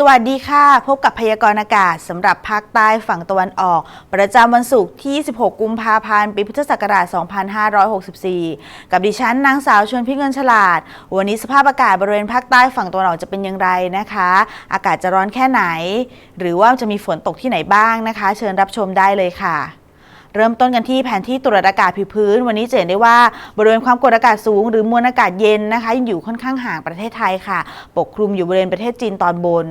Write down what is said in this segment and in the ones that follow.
สวัสดีค่ะ พบกับพยากรณ์อากาศสำหรับภาคใต้ฝั่งตะวันออก ประจำวันศุกร์ที่ 16 กุมภาพันธ์ปีพุทธศักราช 2564 กับดิฉันนางสาวชวนพิเงินฉลาด วันนี้สภาพอากาศบริเวณภาคใต้ฝั่งตะวันออกจะเป็นอย่างไรนะคะ อากาศจะร้อนแค่ไหน หรือว่าจะมีฝนตกที่ไหนบ้างนะคะ เชิญรับชมได้เลยค่ะ เริ่มต้นกันที่แผนที่ตรวจอากาศผิวพื้น วันนี้จะเห็นได้ว่าบริเวณความกดอากาศสูง หรือมวลอากาศเย็นนะคะยังอยู่ค่อนข้างห่างประเทศไทยค่ะ ปกคลุมอยู่บริเวณประเทศจีนตอนบน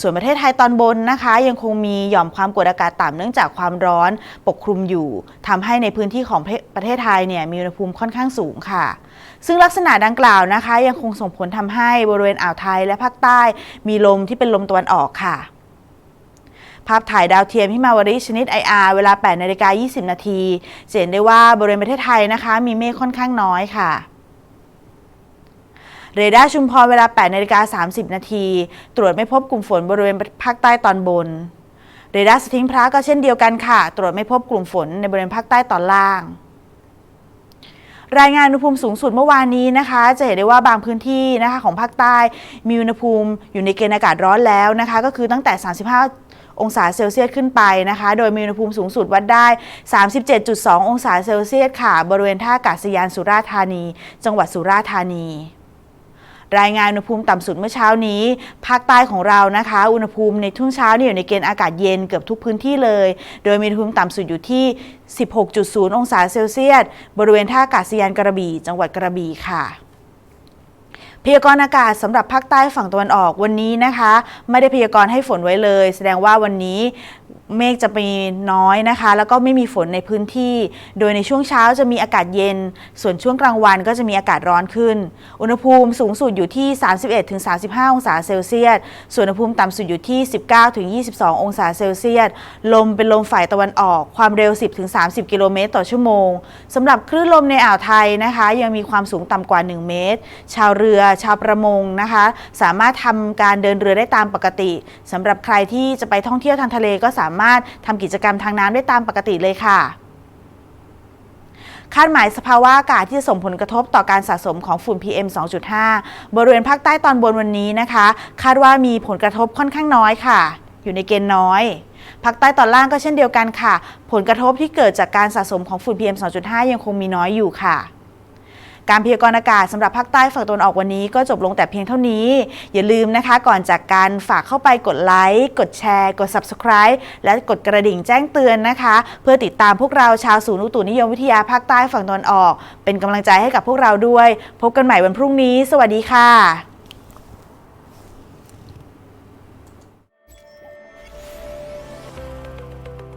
ส่วนประเทศไทยตอนบนนะคะ ยังคงมีหย่อมความกดอากาศต่ำเนื่องจากความร้อน ปกคลุมอยู่ทำให้ในพื้นที่ของประเทศไทยเนี่ยมีอุณหภูมิค่อนข้างสูงค่ะ ซึ่งลักษณะดังกล่าวนะคะ ยังคงส่งผลทำให้บริเวณอ่าวไทยและภาคใต้ มีลมที่เป็นลมตะวันออกค่ะ ภาพถ่ายดาวเทียมพิมาวาริชนิด IR เวลา 8นาฬิกา20 นาทีเห็นได้ว่าบริเวณประเทศไทยนะคะ มีเมฆค่อนข้างน้อยค่ะเรดาร์ชุมพรเวลา 8นาฬิกา30 นาที ตรวจไม่พบกลุ่มฝนบริเวณภาคใต้ตอนบน เรดาร์สทิงพระก็เช่นเดียวกันค่ะ ตรวจไม่พบกลุ่มฝนในบริเวณภาคใต้ตอนล่าง รายงานอุณหภูมิสูงสุดเมื่อวานนี้นะคะ จะเห็นได้ว่าบางพื้นที่นะคะของภาคใต้มีอุณหภูมิอยู่ในเกณฑ์อากาศร้อนแล้วนะคะ ก็คือตั้งแต่ 35 องศาเซลเซียสขึ้นไปนะคะ โดยมีอุณหภูมิสูงสุดวัดได้ 37.2 องศาเซลเซียสค่ะ บริเวณท่าอากาศยานสุราษฎร์ธานี จังหวัดสุราษฎร์ธานี รายงานอุณหภูมิต่ำสุดเมื่อเช้านี้ ภาคใต้ของเรานะคะ อุณหภูมิในทุ่งเช้านี่อยู่ในเกณฑ์อากาศเย็นเกือบทุกพื้นที่เลย โดยมีอุณหภูมิต่ำสุดอยู่ที่ 16.0 องศาเซลเซียส บริเวณท่าอากาศยานกระบี่ จังหวัดกระบี่ค่ะ พยากรณ์อากาศสำหรับภาคใต้ฝั่งตะวันออกวันนี้นะคะ ไม่ได้พยากรณ์ให้ฝนไว้เลย แสดงว่าวันนี้เมฆจะมีน้อยนะคะ แล้วก็ไม่มีฝนในพื้นที่ โดยในช่วงเช้าจะมีอากาศเย็น ส่วนช่วงกลางวันก็จะมีอากาศร้อนขึ้น อุณหภูมิสูงสุดอยู่ที่ 31-35 องศาเซลเซียส ส่วนอุณหภูมิต่ำสุดอยู่ที่ 19-22 องศาเซลเซียส ลมเป็นลมฝ่ายตะวันออก ความเร็ว 10-30 กิโลเมตรต่อชั่วโมงสำหรับคลื่นลมในอ่าวไทยนะคะ ยังมีความสูงต่ำกว่า 1 เมตร ชาวเรือชาวประมงนะคะ สามารถทำการเดินเรือได้ตามปกติสำหรับใครที่จะไปท่องเที่ยวทางทะเลก็สามารถทำกิจกรรมทางน้ำได้ตามปกติเลยค่ะคาดหมายสภาวะอากาศที่จะส่งผลกระทบต่อการสะสมของฝุ่น PM 2.5 บริเวณภาคใต้ตอนบนวันนี้นะคะ คาดว่ามีผลกระทบค่อนข้างน้อยค่ะ อยู่ในเกณฑ์น้อยภาคใต้ตอนล่างก็เช่นเดียวกันค่ะ ผลกระทบที่เกิดจากการสะสมของฝุ่น PM 2.5 ยังคงมีน้อยอยู่ค่ะ การพยากรณ์อากาศสำหรับภาคใต้ฝั่งตะวันออกวันนี้ก็จบลงแต่เพียงเท่านี้ อย่าลืมนะคะ ก่อนจากการฝากเข้าไปกดไลค์ กดแชร์ กด Subscribe และกดกระดิ่งแจ้งเตือนนะคะ เพื่อติดตามพวกเราชาวศูนย์อุตุนิยมวิทยาภาคใต้ฝั่งตะวันออก เป็นกำลังใจให้กับพวกเราด้วย พบกันใหม่วันพรุ่งนี้ สวัสดีค่ะ